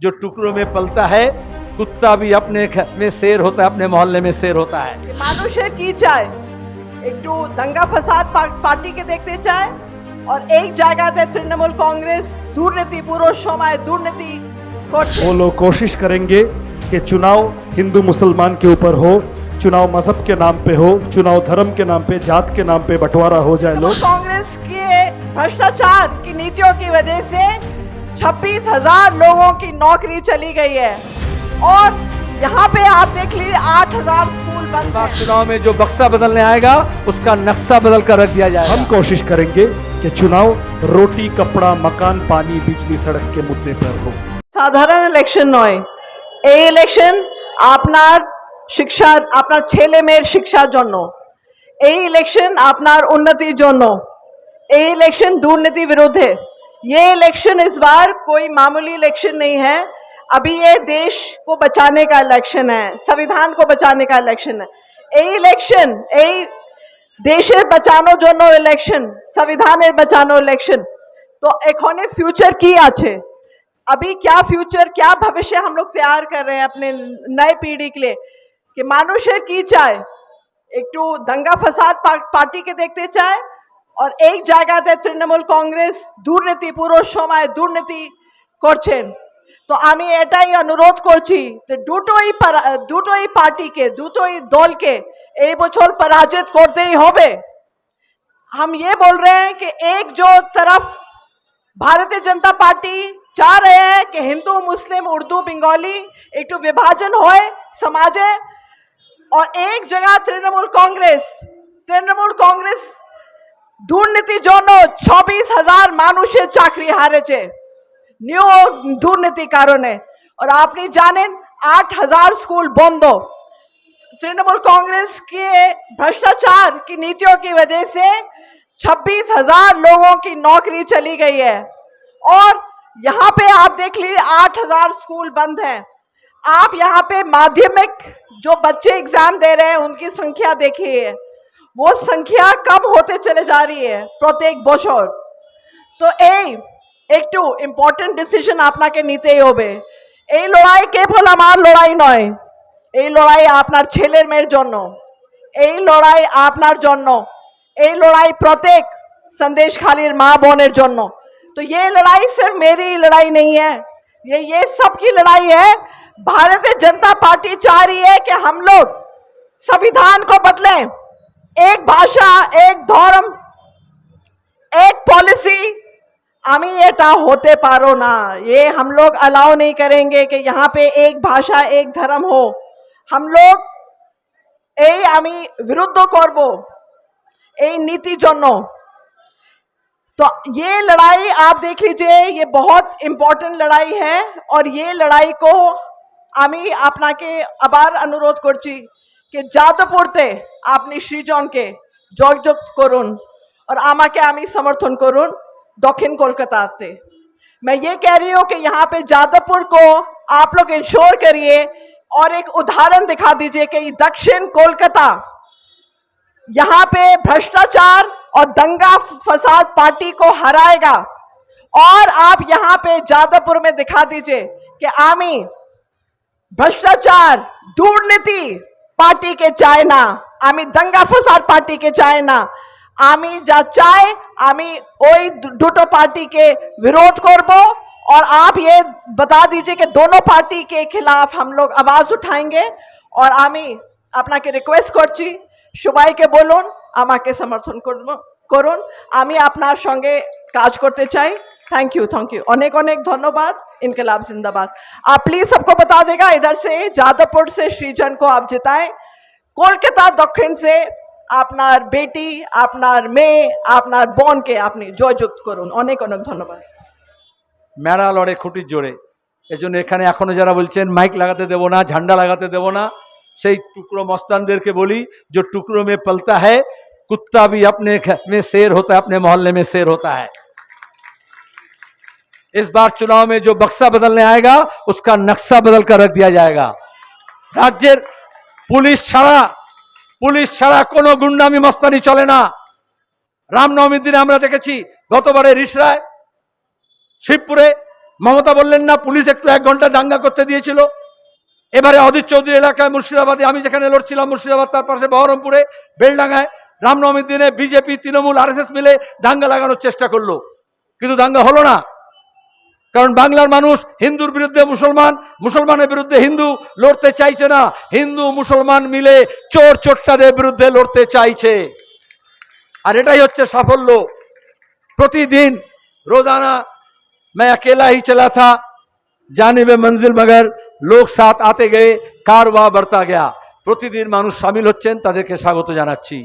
जो टुकड़ों में पलता है कुत्ता भी अपने घर में शेर होता है अपने मोहल्ले में शेर होता है মানুষের কি চায় একটু দাঙ্গা ফাসাদ পা- পার্টিকে দেখতে চায় আর এক জায়গাতে তৃণমূল কংগ্রেস দুর্নীতি পুরো সময় দুর্নীতি করছে वो लोग कोशिश करेंगे कि चुनाव हिंदू मुसलमान के ऊपर हो चुनाव मजहब के नाम पे हो चुनाव धर्म के नाम पे जात के नाम पे बंटवारा हो जाए तृणमूल लोग कांग्रेस के भ्रष्टाचार की नीतियों की वजह से छब्बीस हज़ार लोगों की नौकरी चली गई है। और यहाँ पे आप देख लीजिए आठ हज़ार स्कूल बंद चुनाव में जो बक्सा बदलने आएगा उसका नक्शा बदल कर रख दिया जाए हम कोशिश करेंगे कि चुनाव रोटी कपड़ा मकान पानी बिजली सड़क के मुद्दे पर हो। साधारण इलेक्शन नॉय। इलेक्शन ইলেকশন शिक्षा শিক্ষা छेले ছেলে शिक्षा जन्नो। ए इलेक्शन ইলেকশন उन्नति जन्नो। ए इलेक्शन दुर्नीति দুর্নীতি है ये इलेक्शन इस बार कोई मामूली इलेक्शन नहीं है। अभी ये देश को बचाने का इलेक्शन है, संविधान को बचाने का इलेक्शन है। यही इलेक्शन ए देश बचानो जोनो इलेक्शन संविधान बचानो इलेक्शन तो एखोने फ्यूचर की आछे अभी क्या फ्यूचर क्या भविष्य हम लोग तैयार कर रहे हैं अपने नए पीढ़ी के लिए? कि मानुष की चाहे एक तो दंगा फसाद पार्टी के देखते चाहे আর এক জায়গাতে তৃণমূল কংগ্রেস দুর্নীতি পুরো সময় দুর্নীতি করছেন তো আমি এটাই অনুরোধ করছি যে দুটোই পারা- দুটোই পার্টিকে দুটোই দলকে এই বছর পরাজিত করতেই হবে हम ये बोल रहे हैं कि एक जो तरफ भारतीय जनता पार्टी चाह रहे हैं कि हिंदू मुस्लिम उर्दू बंगाली एक तो विभाजन होए समाजे और एक जगह तृणमूल कांग्रेस তৃণমূল কংগ্রেস দুর্নীতির জন্য ছবিশ হাজার মানুষের চাকরি হারেছে নিয়োগ দুর্নীতির কারণে আর আপনি জানেন আট হাজার স্কুল বন্ধ तृणमूल कांग्रेस के भ्रष्टाचार की नीतियों की वजह से छब्बीस हजार लोगों की नौकरी चली गई है और यहाँ पे आप देख लीजिए आठ हजार स्कूल बंद हैं आप यहाँ पे माध्यमिक जो बच्चे एग्जाम दे रहे हैं उनकी संख्या देखिए वो संख्या कम होते चले जा रही है প্রত্যেক বছর তো এই একটু ইম্পর্টেন্ট ডিসিশন আপনাকে নিতেই হবে এই লড়াই কেবল আমার লড়াই নয় এই লড়াই আপনার ছেলের মেয়ের জন্য এই লড়াই আপনার জন্য এই লড়াই প্রত্যেক संदेश खालीर माँ बोनेर জন্য तो ये लड़ाई सिर्फ मेरी लड़ाई नहीं है ये ये सबकी लड़ाई है भारतीय जनता पार्टी चाह रही है कि हम लोग संविधान को बदलें एक भाषा एक धर्म एक पॉलिसी আমি এটা হতে পারো না ये हम लोग अलाउ नहीं करेंगे कि यहाँ पे एक भाषा एक धर्म हो हम लोग এই আমি বিরুদ্ধ করব এই নীতির জন্য तो ये लड़ाई आप देख लीजिए ये बहुत इम्पोर्टेंट लड़ाई है और ये लड़ाई को আমি আপনাকে আবার অনুরোধ করছি যে যাদবপুরতে আপনি সৃজনকে যোগাযোগ করুন और আমাকে আমি সমর্থন করুন দক্ষিণ কলকাতাতে मैं ये कह रही हूँ कि यहाँ पे जादवपुर को आप लोग इंश्योर करिए और एक उदाहरण दिखा दीजिए कि दक्षिण कोलकाता यहाँ पे भ्रष्टाचार और दंगा फसाद पार्टी को हराएगा और आप यहाँ पे जादवपुर में दिखा दीजिए कि आमी ভ্রষ্টাচার দুর্নীতি পার্টিকে চায় না আমি দাঙ্গা ফসাদ পার্টিকে চায় না আমি যা চাই আমি ওই দু- দুটো पार्टी के विरोध করব और आप ये बता दीजिए कि दोनों पार्टी के खिलाफ हम लोग आवाज उठाएंगे और আমি আপনাকে রিকোয়েস্ট করছি সবাইকে বলুন আমাকে সমর্থন করব করুন আমি আপনার সঙ্গে কাজ করতে চাই थैंक यू थैंक यू अनेक अनेक धन्यवाद इनकलाब जिंदाबाद आप प्लीज सबको बता देगा इधर से जादवपुर से सृजन को आप जिताएं कोलकाता दक्षिण से আপনার বেটি আপনার মেয়ে আপনার বোনকে আপনি জয়যুক্ত করুন অনেক অনেক ধন্যবাদ মেরা লড়ে খুঁটির জোরে এজন্য এখানে এখনো যারা বলছেন মাইক লাগাতে দেবো না ঝান্ডা লাগাতে দেবো না সেই টুকরো মস্তানদেরকে বলি जो टुकड़ों में पलता है कुत्ता भी अपने घर में शेर होता है अपने मोहल्ले में शेर होता है इस बार चुनाव में जो बक्सा बदलने आएगा उसका नक्शा बदल कर रख दिया जाएगा রাজ্যের পুলিশ ছাড়া পুলিশ ছাড়া কোনো গুন্ডামি মস্তানি চলে না রামনবমীর দিনে আমরা দেখেছি গতবারে রিসরায় শিবপুরে মমতা বললেন না পুলিশ একটু এক ঘন্টা দাঙ্গা করতে দিয়েছিল এবারে অদিত চৌধুরী এলাকায় মুর্শিদাবাদে আমি যেখানে লড়ছিলাম মুর্শিদাবাদ তার পাশে বহরমপুরে বেলডাঙ্গায় রামনবমীর দিনে বিজেপি তৃণমূল আরএসএস মিলে দাঙ্গা লাগানোর চেষ্টা করলো কিন্তু দাঙ্গা হলো না কারণ বাংলার মানুষ হিন্দুর বিরুদ্ধে মুসলমান মুসলমানের বিরুদ্ধে হিন্দু লড়তে চাইছে না হিন্দু মুসলমান মিলে চোর চোট্টাদের বিরুদ্ধে লড়তে চাইছে আর এটাই হচ্ছে সাফল্য प्रतिदिन रोजाना मैं अकेला ही चला था जाने में मंजिल मगर लोग साथ आते गए কারওয়া बढ़ता गया প্রতিদিন মানুষ সামিল হচ্ছেন তাদেরকে স্বাগত জানাচ্ছি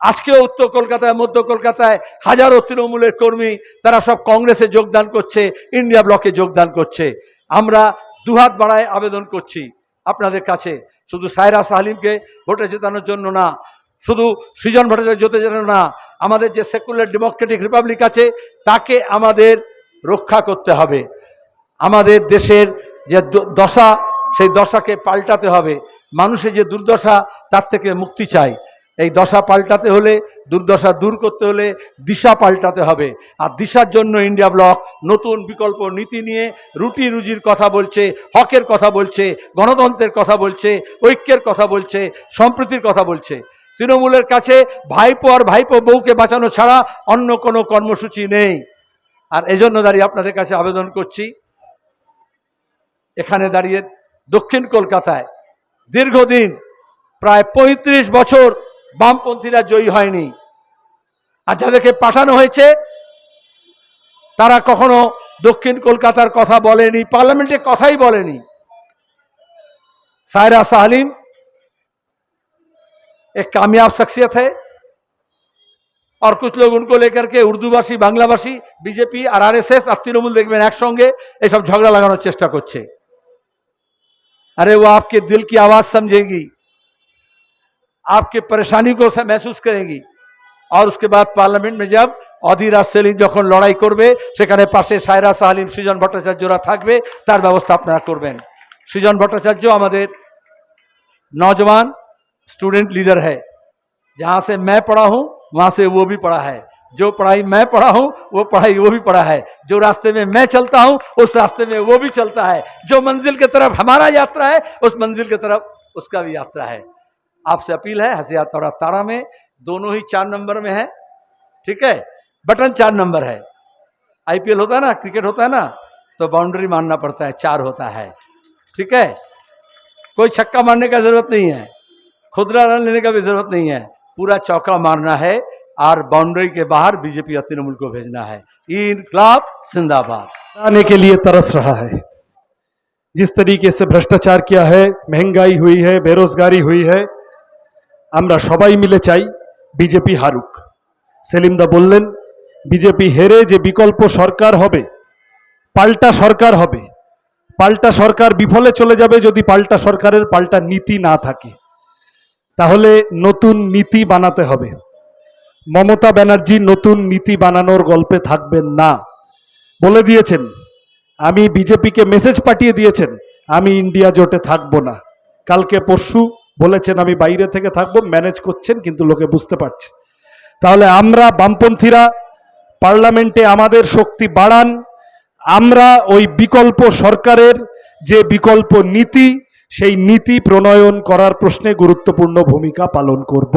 আজকেও উত্তর কলকাতায়, মধ্য কলকাতায় হাজারো তৃণমূলের কর্মী, তারা সব কংগ্রেসে যোগদান করছে, ইন্ডিয়া ব্লকে যোগদান করছে। আমরা দুহাত বাড়ায় আবেদন করছি আপনাদের কাছে। শুধু সায়রা সালিমকে ভোটে জেতানোর জন্য না, শুধু সৃজন ভট্টাচার্য যেতে যেন না, আমাদের যে সেকুলার ডেমোক্রেটিক রিপাবলিক আছে, তাকে আমাদের রক্ষা করতে হবে। আমাদের দেশের যে দশা, সেই দশাকে পাল্টাতে হবে। মানুষের যে দুর্দশা, তার থেকে মুক্তি চাই। এই দশা পাল্টাতে হলে, দুর্দশা দূর করতে হলে দিশা পাল্টাতে হবে। আর দিশার জন্য ইন্ডিয়া ব্লক নতুন বিকল্প নীতি নিয়ে রুটি রুজির কথা বলছে, হকের কথা বলছে, গণতন্ত্রের কথা বলছে, ঐক্যের কথা বলছে, সম্প্রীতির কথা বলছে। তৃণমূলের কাছে ভাইপো আর ভাইপো বউকে বাঁচানো ছাড়া অন্য কোনো কর্মসূচি নেই। আর এজন্য দাঁড়িয়ে আপনাদের কাছে আবেদন করছি, এখানে দাঁড়িয়ে দক্ষিণ কলকাতায় দীর্ঘদিন, প্রায় ৩৫ বছর বামপন্থীরা জয়ী হয়নি আর যাদেরকে পাঠানো হয়েছে তারা কখনো দক্ষিণ কলকাতার কথা বলেনি পার্লামেন্টে কথাই বলেনি সায়রা সাহলিম एक कामयाब शख्सियत है और कुछ लोग उनको लेकर के উর্দুভাষী বাংলাভাষী বিজেপি আর আরএসএস আর তৃণমূল দেখবেন একসঙ্গে এসব ঝগড়া লাগানোর চেষ্টা করছে अरे वो आपके दिल की आवाज समझेगी आपके परेशानी को से महसूस करेगी और उसके बाद पार्लियामेंट में जब অধীরাজ সেলিম যখন লড়াই করবে সেখানে পাশে সায়রা সাহালিম সৃজন ভট্টাচার্যরা থাকবে তার ব্যবস্থা আপনারা করবেন সৃজন ভট্টাচার্য আমাদের नौजवान स्टूडेंट लीडर है जहाँ से मैं पढ़ा हूँ वहाँ से वो भी पढ़ा है जो पढ़ाई मैं पढ़ा हूँ वो पढ़ाई वो भी पढ़ा है जो रास्ते में मैं चलता हूँ उस रास्ते में वो भी चलता है जो मंजिल की तरफ हमारा यात्रा है उस मंजिल की तरफ उसका भी यात्रा है आपसे अपील है हसियात और तारा में। दोनों ही चार नंबर में है, ठीक है? बटन चार नंबर है। आईपीएल होता है ना, क्रिकेट होता है ना तो बाउंड्री मानना पड़ता है, चार होता है, ठीक है? कोई छक्का मारने का ज़रूरत नहीं है खुदरा रन लेने का भी ज़रूरत नहीं है, पूरा चौका मारना है, और बाउंड्री के बाहर बीजेपी और तृणमूल को भेजना है। इनकलाब जिंदाबाद। आने के लिए तरस रहा है। जिस तरीके से भ्रष्टाचार किया है, महँगाई हुई है, बेरोजगारी हुई है আমরা সবাই মিলে চাই বিজেপি হারুক। সেলিমদা বললেন, বিজেপি হেরে যে বিকল্প সরকার হবে, পাল্টা সরকার হবে। পাল্টা সরকার বিফলে চলে যাবে যদি পাল্টা সরকারের পাল্টা নীতি না থাকে। তাহলে নতুন নীতি বানাতে হবে। মমতা ব্যানার্জি নতুন নীতি বানানোর গল্পে থাকবেন না। বলে দিয়েছেন, আমি বিজেপিকে মেসেজ পাঠিয়ে দিয়েছেন, আমি ইন্ডিয়া জোটে থাকব না। কালকে পরশু বলেছেন, আমি বাইরে থেকে থাকব, ম্যানেজ করছেন, কিন্তু লোকে বুঝতে পারছে। তাহলে আমরা বামপন্থীরা, পার্লামেন্টে আমাদের শক্তি বাড়ান। আমরা ওই বিকল্প সরকারের যে বিকল্প নীতি, সেই নীতি প্রণয়ন করার প্রশ্নে গুরুত্বপূর্ণ ভূমিকা পালন করব।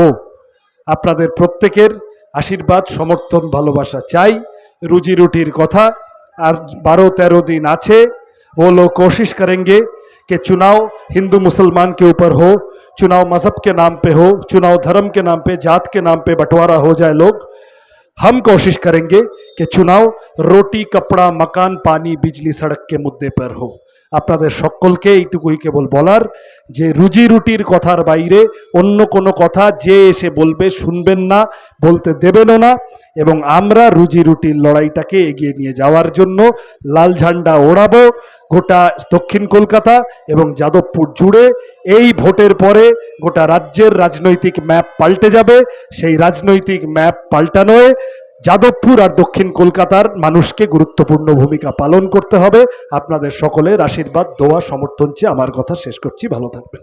আপনাদের প্রত্যেকের আশীর্বাদ, সমর্থন, ভালোবাসা চাই। রুজি রুটির কথা আর বারো তেরো দিন আছে। ও লোক কোশিশ করেঙ্গে कि चुनाव हिंदू मुसलमान के ऊपर हो चुनाव मजहब के नाम पे हो चुनाव धर्म के नाम पे जात के नाम पे बंटवारा हो जाए लोग हम कोशिश करेंगे कि चुनाव रोटी कपड़ा मकान पानी बिजली सड़क के मुद्दे पर हो আপনাদের সকলকে এইটুকুই কেবল বলার যে রুজি রুটির কথার বাইরে অন্য কোনো কথা যে এসে বলবে শুনবেন না বলতে দেবেনও না এবং আমরা রুজি রুটির লড়াইটাকে এগিয়ে নিয়ে যাওয়ার জন্য লাল ঝান্ডা ওড়াবো, গোটা দক্ষিণ কলকাতা এবং যাদবপুর জুড়ে। এই ভোটের পরে গোটা রাজ্যের রাজনৈতিক ম্যাপ পাল্টে যাবে। সেই রাজনৈতিক ম্যাপ পাল্টানোয় যাদবপুর আর দক্ষিণ কলকাতার মানুষকে গুরুত্বপূর্ণ ভূমিকা পালন করতে হবে। আপনাদের সকলের আশীর্বাদ, দোয়া, সমর্থন চেয়ে আমার কথা শেষ করছি। ভালো থাকবেন।